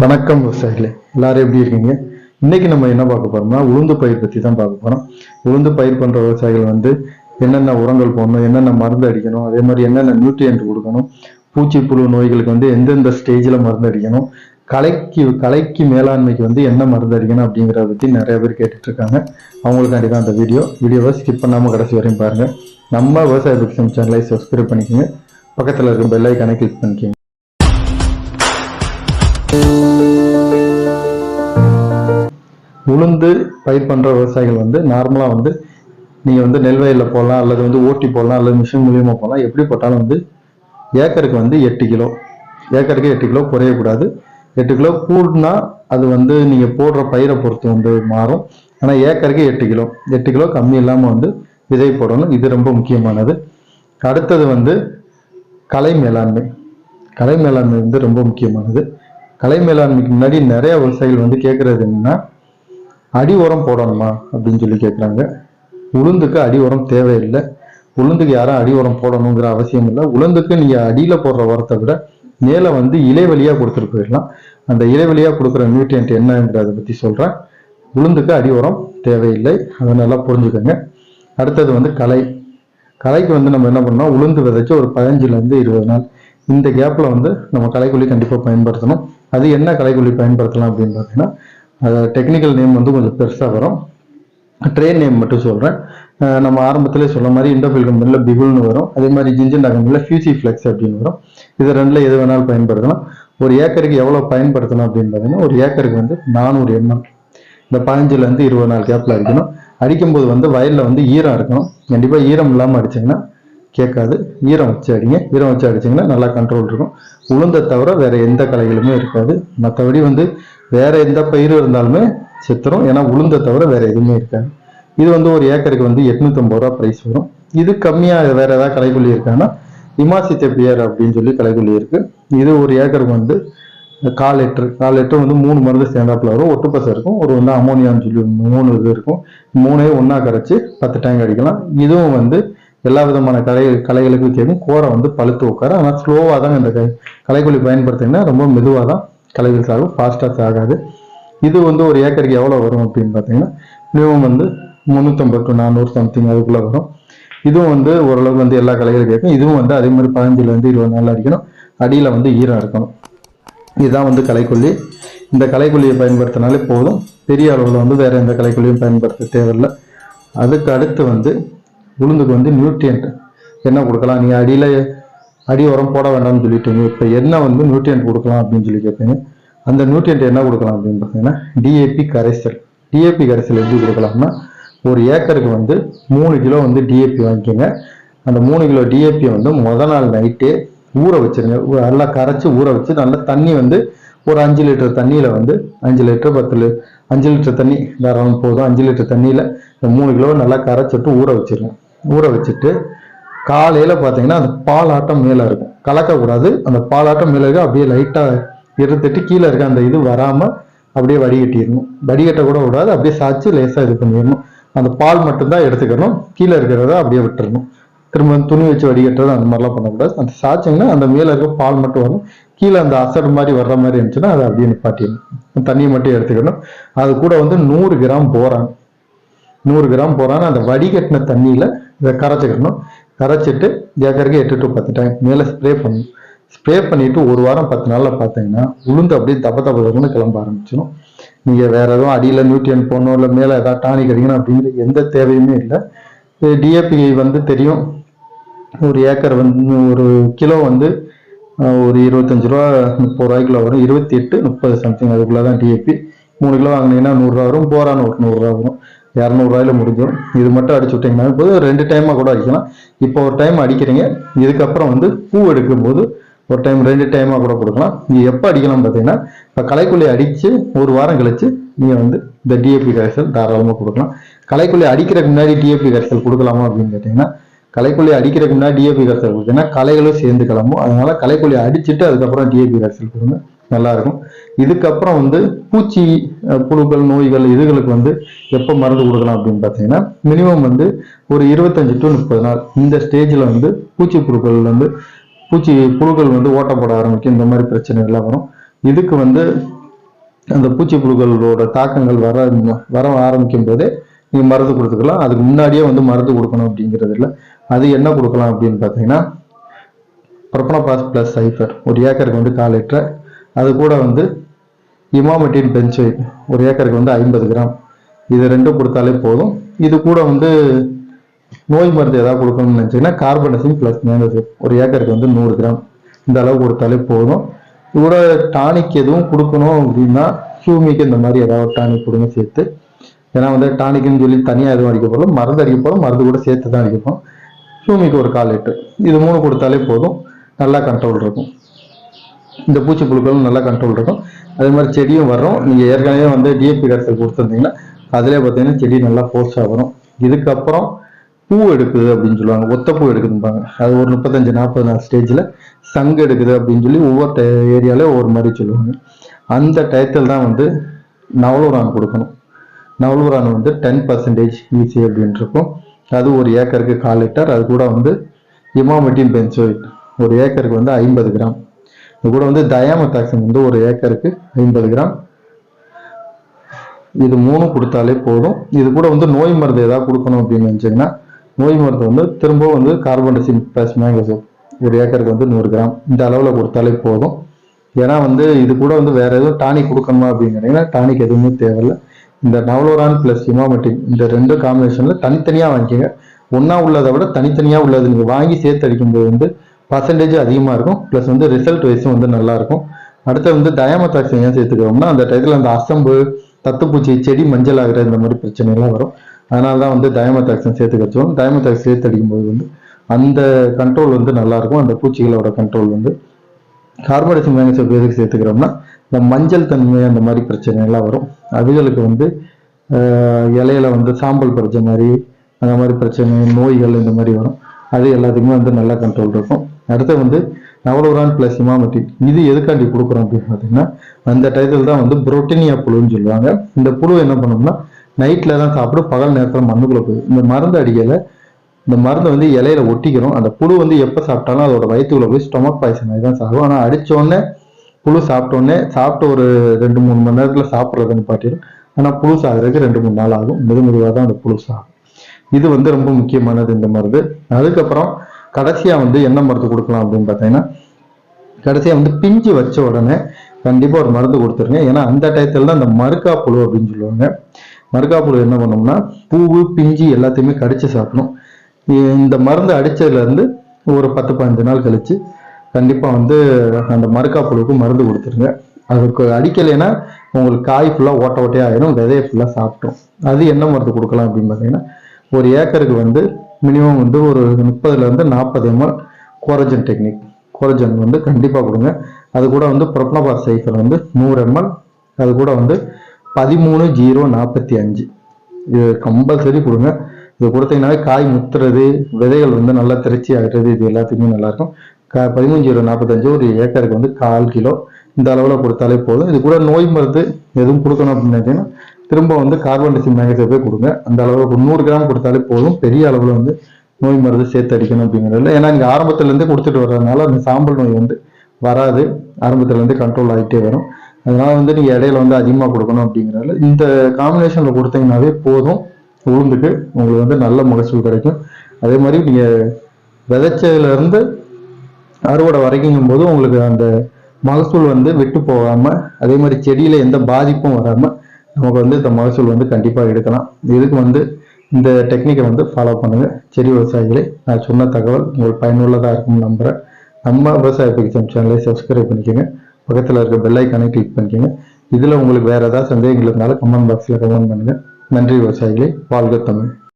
வணக்கம் விவசாயிகளே. எல்லாரும் எப்படி இருக்கீங்க? இன்னைக்கு நம்ம என்ன பார்க்க போறோம்னா உளுந்து பயிர் பத்தி தான் பார்க்க போறோம். உளுந்து பயிர் பண்ற விவசாயிகள் வந்து என்னென்ன உரங்கள் போடணும் என்னென்ன மருந்து அடிக்கணும் அதே மாதிரி என்னென்ன நியூட்ரியன்ட் கொடுக்கணும் பூச்சி புழு நோய்களுக்கு வந்து எந்தெந்த ஸ்டேஜில் மருந்து அடிக்கணும் கலைக்கு கலைக்கு மேலாண்மைக்கு வந்து என்ன மருந்து அடிக்கணும் அப்படிங்கிறத பற்றி நிறைய பேர் கேட்டுட்டு இருக்காங்க. அவங்களுக்காண்டி தான் அந்த வீடியோ. வீடியோவை ஸ்கிப் பண்ணாமல் கடைசி வரையும் பாருங்க. நம்ம விவசாய பிக்சம் சேனலை சப்ஸ்கிரைப் பண்ணிக்கோங்க. பக்கத்தில் இருக்கும் பெல் ஐக்கானை கிளிக் பண்ணிக்கோங்க. உளுந்து பயிர் பண்ணுற விவசாயிகள் வந்து நார்மலாக வந்து நீங்கள் வந்து நெல் வயலில் போடலாம் அல்லது வந்து ஓட்டி போடலாம் அல்லது மிஷின் மூலியமாக போடலாம். எப்படி போட்டாலும் வந்து ஏக்கருக்கு வந்து எட்டு கிலோ. ஏக்கருக்கு எட்டு கிலோ குறையக்கூடாது. எட்டு கிலோ கூடுனா அது வந்து நீங்கள் போடுற பயிரை பொறுத்து வந்து மாறும். ஆனால் ஏக்கருக்கு எட்டு கிலோ. எட்டு கிலோ கம்மி இல்லாமல் வந்து விதை போடணும். இது ரொம்ப முக்கியமானது. அடுத்தது வந்து கலை மேலாண்மை. கலை மேலாண்மை வந்து ரொம்ப முக்கியமானது. கலை மேலாண்மைக்கு முன்னாடி நிறைய விவசாயிகள் வந்து கேட்குறது என்னன்னா அடி உரம் போடணுமா அப்படின்னு சொல்லி கேட்குறாங்க உளுந்துக்கு அடி உரம் தேவையில்லை. உளுந்துக்கு யாரும் அடி உரம் போடணுங்கிற அவசியம் இல்லை. உளுந்துக்கு நீங்க அடியில போடுற உரத்தை விட மேலே வந்து இலைவெளியா கொடுத்துட்டு போயிடலாம். அந்த இலைவெளியா கொடுக்குற நியூட்ரியன்ட் என்னங்கிறத பத்தி சொல்றேன். உளுந்துக்கு அடி உரம் தேவையில்லை. அதை நல்லா புரிஞ்சுக்கோங்க. அடுத்தது வந்து களை. களைக்கு வந்து நம்ம என்ன பண்ணோம் உளுந்து விதைச்சு ஒரு பதினஞ்சுலேருந்து இருபது நாள். இந்த கேப்ல வந்து நம்ம களைக்குள்ளி கண்டிப்பா பயன்படுத்தணும். அது என்ன களைக்குள்ளி பயன்படுத்தலாம் அப்படின்னு பார்த்தீங்கன்னா அது டெக்னிக்கல் நேம் வந்து கொஞ்சம் பெருசாக வரும். ட்ரெயின் நேம் மட்டும் சொல்கிறேன் நம்ம ஆரம்பத்திலே சொன்ன மாதிரி இண்டோஃபில் கம்பெனியில் பிகுல்னு வரும். அதே மாதிரி ஜிஞ்சிண்டா கம்பெனியில் ஃபியூசி ஃபிளெக்ஸ் அப்படின்னு வரும். இது ரெண்டில் எது வேணாலும் பயன்படுத்தலாம். ஒரு ஏக்கருக்கு எவ்வளோ பயன்படுத்தணும் அப்படின்னு பார்த்தீங்கன்னா ஒரு ஏக்கருக்கு வந்து நானூறு எம்எல் இந்த பதினஞ்சுலேருந்து இருபது நாள் கேப்பில் அடிக்கணும். அடிக்கும்போது வந்து வயலில் வந்து ஈரம் இருக்கணும். கண்டிப்பாக ஈரம் இல்லாமல் அடிச்சீங்கன்னா கேட்காது. ஈரம் வச்சு அடிங்க. ஈரம் வச்சு அடிச்சீங்கன்னா நல்லா கண்ட்ரோல் இருக்கும். உளுந்தை தவிர வேறு எந்த கலைகளுமே இருக்காது. மற்றபடி வந்து வேற எந்த பயிரும் இருந்தாலுமே சித்திரம் ஏன்னா உளுந்தை தவிர வேற எதுவுமே இருக்காது. இது வந்து ஒரு ஏக்கருக்கு வந்து எட்நூத்தம்பது ரூபா பிரைஸ் வரும். இது கம்மியா வேற ஏதாவது கலைக்குள்ளி இருக்காங்கன்னா இமாசி தெப்பியர் அப்படின்னு சொல்லி கலைக்குள்ளி இருக்கு. இது ஒரு ஏக்கருக்கு வந்து கால் லிட்டர். கால் லிட்டர் வந்து மூணு மருந்து சேர்ந்தாப்புல வரும். ஒட்டுப்பசம் இருக்கும். ஒரு வந்து அமோனியான்னு சொல்லி மூணு இது இருக்கும். மூணையும் ஒன்றா கரைச்சு பத்து டேங்க் அடிக்கலாம். இதுவும் வந்து எல்லா விதமான கலை கலைகளுக்கும் கேட்கும் கோரை வந்து பழுத்து உட்கார ஆனால் ஸ்லோவாக தான் இந்த கலைக்குழி பயன்படுத்திங்கன்னா ரொம்ப மெதுவாக தான் கலைகள் சாகும் ஃபாஸ்ட்டாக சாகாது. இது வந்து ஒரு ஏக்கருக்கு எவ்வளோ வரும் அப்படின்னு பார்த்தீங்கன்னா மினிமம் வந்து முந்நூற்றம்பது டு நானூறு சம்திங் அதுக்குள்ளே வரும். இதுவும் வந்து ஓரளவுக்கு வந்து எல்லா கலைகளும் கேட்கும் இதுவும் வந்து அதே மாதிரி பதினஞ்சுலேருந்து இருபது நாள் அடிக்கணும். அடியில் வந்து ஈரம் இருக்கணும். இதுதான் வந்து கலைக்கொல்லி. இந்த கலைக்கொல்லியை பயன்படுத்தினாலே போதும். பெரிய அளவில் வந்து வேறு எந்த கலைக்கொல்லியும் பயன்படுத்த தேவையில்லை. அதுக்கு அடுத்து வந்து உளுந்துக்கு வந்து நியூட்ரியன்ட் என்ன கொடுக்கலாம்? நீ அடியில் அடி உரம் போட வேண்டாம்னு சொல்லிட்டீங்க. இப்போ என்ன வந்து நியூட்ரியன்ட் கொடுக்கலாம் அப்படின்னு சொல்லி கேட்பீங்க அந்த நியூட்ரியன்ட் என்ன கொடுக்கலாம் அப்படின்னு பார்த்தீங்கன்னா டிஏபி கரைசல். டிஏபி கரைசல் எப்படி கொடுக்கலாம்னா ஒரு ஏக்கருக்கு வந்து மூணு கிலோ வந்து டிஏபி வாங்கிக்கோங்க. அந்த மூணு கிலோ டிஏபியை வந்து முத நாள் நைட்டே ஊற வச்சிருங்க. நல்லா கரைச்சி ஊற வச்சு நல்லா தண்ணி வந்து ஒரு அஞ்சு லிட்டர் தண்ணியில் வந்து அஞ்சு லிட்டர் பத்து லி அஞ்சு லிட்டர் தண்ணி தாராளம் போதும். அஞ்சு லிட்டர் தண்ணியில் இந்த மூணு கிலோ நல்லா கரைச்சிட்டு ஊற வச்சிருங்க. ஊற வச்சுட்டு காலையில பார்த்தீங்கன்னா அந்த பால் ஆட்டம் இருக்கும். கலக்கக்கூடாது. அந்த பால் ஆட்டம் இருக்க அப்படியே லைட்டா இருந்துட்டு கீழே இருக்க அந்த இது வராம அப்படியே வடிகட்டிடணும். வடிகட்ட கூட விடாது அப்படியே சாய்ச்சி லேசா இது பண்ணிடணும். அந்த பால் மட்டும்தான் எடுத்துக்கணும். கீழே இருக்கிறத அப்படியே விட்டுறணும். திரும்ப துணி வச்சு வடிகட்டுறது அந்த மாதிரிலாம் பண்ணக்கூடாது. அந்த சாய்ச்சிங்கன்னா அந்த மேலே இருக்க பால் மட்டும் வரும். கீழே அந்த அசடு மாதிரி வர்ற மாதிரி இருந்துச்சுன்னா அதை அப்படியே நிப்பாட்டிடணும். தண்ணியை மட்டும் எடுத்துக்கணும். அது கூட வந்து நூறு கிராம் போறான். நூறு கிராம் போறான்னு அந்த வடிகட்டின தண்ணியில இதை கரைச்சிக்கணும். கரைச்சிட்டு ஏக்கருக்கு எட்டு டு பத்து டைம் மேலே ஸ்ப்ரே பண்ணணும் ஸ்ப்ரே பண்ணிட்டு ஒரு வாரம் பத்து நாள்ல பார்த்தீங்கன்னா உளுந்து அப்படியே தப்ப தப்ப தப்புன்னு கிளம்ப ஆரம்பிச்சிடும் நீங்க வேற எதுவும் அடியில நியூட்ரியன் போடணும் இல்லை மேலே ஏதாவது டானிக் அடிக்கணும் அப்படிங்கிற எந்த தேவையுமே இல்லை. டிஏபி வந்து தெரியும். ஒரு ஏக்கர் வந்து ஒரு கிலோ வந்து ஒரு இருபத்தஞ்சு ரூபா முப்பது ரூபாய்க்குள்ள வரும். இருபத்தி எட்டு முப்பது சம்திங் அதுக்குள்ளே தான் டிஏபி மூணு கிலோ வாங்கினீங்கன்னா நூறுரூவா வரும். போரான்னு ஒரு நூறுரூவா வரும். இரநூறுவாயில முடிஞ்சிடும் இது மட்டும் அடிச்சு விட்டீங்கன்னா போது ரெண்டு டைமாக கூட அடிக்கலாம். இப்போ ஒரு டைம் அடிக்கிறீங்க. இதுக்கப்புறம் வந்து பூ எடுக்கும்போது ஒரு டைம் ரெண்டு டைமாக கூட கொடுக்கலாம். நீங்கள் எப்போ அடிக்கலாம் பார்த்தீங்கன்னா இப்போ களைக்குள்ளி அடித்து ஒரு வாரம் கழிச்சு நீங்கள் வந்து இந்த டிஏபி கரைசல் தாராளமாக கொடுக்கலாம். களைக்குள்ளி அடிக்கிறதுக்கு முன்னாடி டிஏபி கரைசல் கொடுக்கலாமா அப்படின்னு கேட்டிங்கன்னா களைக்கொல்லி அடிக்கிறதுக்கு முன்னாடி டிஏபி கரைசல் கொடுத்தீங்கன்னா களைகளும் சேர்ந்து கிளம்பும். அதனால களைக்கொல்லி அடிச்சுட்டு அதுக்கப்புறம் டிஏபி கரைசல் கொடுங்க. நல்லா இருக்கும் இதுக்கப்புறம் வந்து பூச்சி புழுக்கள் நோய்கள் இதுகளுக்கு வந்து எப்போ மருந்து கொடுக்கலாம் அப்படின்னு பார்த்தீங்கன்னா மினிமம் வந்து ஒரு இருபத்தஞ்சு டு முப்பது நாள் இந்த ஸ்டேஜில் வந்து பூச்சி புழுக்கள் வந்து பூச்சி புழுக்கள் வந்து ஓட்டப்பட போட ஆரம்பிக்கும். இந்த மாதிரி பிரச்சனைகள்லாம் வரும். இதுக்கு வந்து அந்த பூச்சி புழுக்களோட தாக்கங்கள் வர வர ஆரம்பிக்கும் போதே நீங்கள் மருந்து கொடுத்துக்கலாம். அதுக்கு முன்னாடியே வந்து மருந்து கொடுக்கணும் அப்படிங்கிறது இல்லை. அது என்ன கொடுக்கலாம் அப்படின்னு பார்த்தீங்கன்னா ப்ரொப்பனோபாஸ் ப்ளஸ் சைஃபர் ஒரு ஏக்கருக்கு வந்து கால் லிட்டரை அது கூட வந்து இமாமெட்டின் பென்சோயிட் ஒரு ஏக்கருக்கு வந்து ஐம்பது கிராம். இது ரெண்டும் கொடுத்தாலே போதும். இது கூட வந்து நோய் மருந்து ஏதாவது கொடுக்கணும்னு நினச்சிங்கன்னா கார்பனசின் ப்ளஸ் மேங்கோசிப் ஒரு ஏக்கருக்கு வந்து நூறு கிராம். இந்த அளவு கொடுத்தாலே போதும். இது கூட டானிக் எதுவும் கொடுக்கணும் அப்படின்னா ஹியூமிக்கு இந்த மாதிரி ஏதாவது டானிக் கொடுங்க சேர்த்து. ஏன்னா வந்து டானிக்னு சொல்லி தனியாக எதுவும் அடிக்க போகிறோம் மருந்து அடிக்க போகிறோம் மருந்து கூட சேர்த்து தான் அடிக்கப்போம் போகிறோம் ஒரு கால் லிட்டர். இது மூணு கொடுத்தாலே போதும். நல்லா கண்ட்ரோல் இருக்கும். இந்த பூச்சி புழுக்களும் நல்லா கண்ட்ரோல் இருக்கும். அதே மாதிரி செடியும் வரும். நீங்கள் ஏற்கனவே வந்து டிஎபி இடத்துல கொடுத்துருந்தீங்கன்னா அதிலே பார்த்தீங்கன்னா செடி நல்லா ஃபோர்ஸாக வரும். இதுக்கப்புறம் பூ எடுக்குது அப்படின்னு சொல்லுவாங்க. ஒத்த பூ எடுக்குதும்பாங்க. அது ஒரு முப்பத்தஞ்சு நாற்பது நாள் ஸ்டேஜில் சங்கு எடுக்குது அப்படின்னு சொல்லி ஒவ்வொரு ஏரியாவில் ஒவ்வொரு மாதிரி சொல்லுவாங்க. அந்த டயத்தில் தான் வந்து நவலூரான் கொடுக்கணும். நவலூரான் வந்து டென் பர்சன்டேஜ் ஈஸி அப்படின்னு இருக்கும். அது ஒரு ஏக்கருக்கு கால் லிட்டர். அது கூட வந்து இமாமெட்டின் பென்சோயிட். ஒரு ஏக்கருக்கு வந்து ஐம்பது கிராம். இது கூட வந்து தயாமத்தாக்சின் வந்து ஒரு ஏக்கருக்கு ஐம்பது கிராம். இது மூணு கொடுத்தாலே போதும். இது கூட வந்து நோய் மருந்து ஏதாவது கொடுக்கணும் அப்படின்னு நினச்சிங்கன்னா நோய் மருந்து வந்து திரும்ப வந்து கார்பன் கார்பன்டசின் ப்ளஸ் மேங்கோசோப் ஒரு ஏக்கருக்கு வந்து நூறு கிராம். இந்த அளவில் கொடுத்தாலே போதும். ஏன்னா வந்து இது கூட வந்து வேற எதுவும் டானிக் கொடுக்கணுமா அப்படின்னு நினைங்கன்னா டானிக் எதுவுமே தேவையில்லை. இந்த நவலோரான் ப்ளஸ் இமாமெட்டின் இந்த ரெண்டு காம்பினேஷனில் தனித்தனியாக வாங்கிக்கோங்க. ஒன்றா உள்ளதை விட தனித்தனியாக உள்ளது நீங்கள் வாங்கி சேர்த்து அடிக்கும்போது வந்து பர்சன்டேஜ் அதிகமாக இருக்கும் ப்ளஸ் வந்து ரிசல்ட் வைஸும் வந்து நல்லாயிருக்கும். அடுத்து வந்து டயமத்தாக்சின் ஏன் சேர்த்துக்கிறோம்னா அந்த டயத்தில் அந்த அசம்பு தத்துப்பூச்சி செடி மஞ்சள் ஆகிற இந்த மாதிரி பிரச்சனைலாம் வரும். அதனால தான் வந்து டயமத்தாக்சின் சேர்த்து வச்சோம் டயமத்தாக்ஸ் சேர்த்து அடிக்கும்போது வந்து அந்த கண்ட்ரோல் வந்து நல்லாயிருக்கும். அந்த பூச்சிகளோட கண்ட்ரோல் வந்து கார்பரேஷன் மேங்கசோப் எதுக்கு சேர்த்துக்கிறோம்னா இந்த மஞ்சள் தன்மை அந்த மாதிரி பிரச்சனைகள்லாம் வரும். அதுகளுக்கு வந்து இலையில வந்து சாம்பல் பறிச்ச மாதிரி அந்த மாதிரி பிரச்சனை நோய்கள் இந்த மாதிரி வரும். அது எல்லாத்துக்குமே வந்து நல்ல கண்ட்ரோல் இருக்கும். அடுத்து வந்து நவலோரான் பிளஸ் இமாமட்டி. இது எதுக்காண்டி கொடுக்குறோம் அப்படின்னு பார்த்தீங்கன்னா அந்த டைத்தில் தான் வந்து புரோட்டினியா புழுன்னு சொல்லுவாங்க. இந்த புழு என்ன பண்ணோம்னா நைட்டில் தான் சாப்பிடும் பகல் நேரத்தில் மண்ணுக்குள்ளே போயிடும். இந்த மருந்து அடிக்கல இந்த மருந்து வந்து இலையில ஒட்டிக்கிறோம். அந்த புழு வந்து எப்போ சாப்பிட்டாலும் அதோட வயிற்றுக்குள்ள போய் ஸ்டொமக் பாய்சன் ஆகி தான் சாகும். ஆனால் அடிச்ச உடனே புழு சாப்பிட்டோடனே சாப்பிட்டு ஒரு ரெண்டு மூணு மணி நேரத்தில் சாப்பிட்றதுன்னு பாட்டிடும் ஆனால் புழு சாகிறதுக்கு ரெண்டு மூணு நாள் ஆகும். மெது மெதுவாக தான் அந்த புழு சாகும். இது வந்து ரொம்ப முக்கியமானது இந்த மருந்து. அதுக்கப்புறம் கடைசியா வந்து என்ன மருந்து கொடுக்கலாம் அப்படின்னு பார்த்தீங்கன்னா கடைசியா வந்து பிஞ்சு வச்ச உடனே கண்டிப்பா ஒரு மருந்து கொடுத்துருங்க. ஏன்னா அந்த டயத்துல தான் இந்த மறுக்கா புழு அப்படின்னு சொல்லுவாங்க. மறுக்கா புழு என்ன பண்ணோம்னா பூவு பிஞ்சு எல்லாத்தையுமே கடிச்சு சாப்பிடும் இந்த மருந்து அடிச்சதுல இருந்து ஒரு பத்து பதினஞ்சு நாள் கழிச்சு கண்டிப்பா வந்து அந்த மறுக்கா புழுவுக்கு மருந்து கொடுத்துருங்க. அதுக்கு அடிக்கலைன்னா உங்களுக்கு காய் ஃபுல்லாக ஓட்ட ஓட்டையா ஆயிடும் விதையை ஃபுல்லாக சாப்பிட்டோம். அது என்ன மருந்து கொடுக்கலாம் அப்படின்னு பார்த்தீங்கன்னா ஒரு ஏக்கருக்கு வந்து மினிமம் வந்து ஒரு முப்பதுலேருந்து நாற்பது எம்எல் கோரஜன் டெக்னிக் கோரஜன் வந்து கண்டிப்பாக கொடுங்க. அது கூட வந்து ப்ரொப்னபார் சைஃபர் வந்து நூறு எம்எல் அது கூட வந்து பதிமூணு ஜீரோ நாற்பத்தி அஞ்சு. இது கம்பல்சரி கொடுங்க. இது கொடுத்தீங்கன்னாவே காய் முத்துறது விதைகள் வந்து நல்லா திருச்சி ஆகிறது இது எல்லாத்துக்குமே நல்லாயிருக்கும் கா பதிமூணு ஜீரோ நாற்பத்தஞ்சு ஒரு ஏக்கருக்கு வந்து கால் கிலோ. இந்த அளவில் கொடுத்தாலே போதும். இது கூட நோய் மருந்து எதுவும் கொடுக்கணும் அப்படின்னு நினைச்சீங்கன்னா திரும்ப வந்து கார்பன் மேகசை போய் கொடுங்க. அந்த அளவுக்கு நூறு கிராம் கொடுத்தாலே போதும். பெரிய அளவில் வந்து நோய் மருந்து சேர்த்து அடிக்கணும் அப்படிங்கிறதுல ஏன்னா இங்கே ஆரம்பத்துலேருந்தே கொடுத்துட்டு வர்றதுனால அந்த சாம்பல் நோய் வந்து வராது. ஆரம்பத்துலேருந்து கண்ட்ரோல் ஆகிட்டே வரும். அதனால வந்து நீங்கள் இடையில வந்து அதிகமாக கொடுக்கணும் அப்படிங்கிறதுல இந்த காம்பினேஷனில் கொடுத்தீங்கன்னாவே போதும். உளுந்துக்கு உங்களுக்கு வந்து நல்ல மகசூல் கிடைக்கும். அதே மாதிரி நீங்கள் விதைச்சதுலேருந்து அறுவடை வரைக்கும் போது உங்களுக்கு அந்த மகசூல் வந்து விட்டு போகாமல் அதே மாதிரி செடியில் எந்த பாதிப்பும் வராமல் நமக்கு வந்து இந்த மகசூல் வந்து கண்டிப்பாக எடுக்கலாம். இதுக்கு வந்து இந்த டெக்னிக்கை வந்து ஃபாலோ பண்ணுங்கள் செடி விவசாயிகளை நான் சொன்ன தகவல் உங்களுக்கு பயனுள்ளதாக இருக்கும்னு நம்புறேன். நம்ம விவசாய பிக்சம் சேனலை சப்ஸ்கிரைப் பண்ணிக்கோங்க. பக்கத்தில் இருக்க பெல் கிளிக் பண்ணிக்கோங்க. இதில் உங்களுக்கு வேறு ஏதாவது சந்தேகங்கள் இருந்தாலும் கமெண்ட் பாக்ஸில் கமெண்ட் பண்ணுங்கள் நன்றி விவசாயிகளை வாழ்க தமிழ்.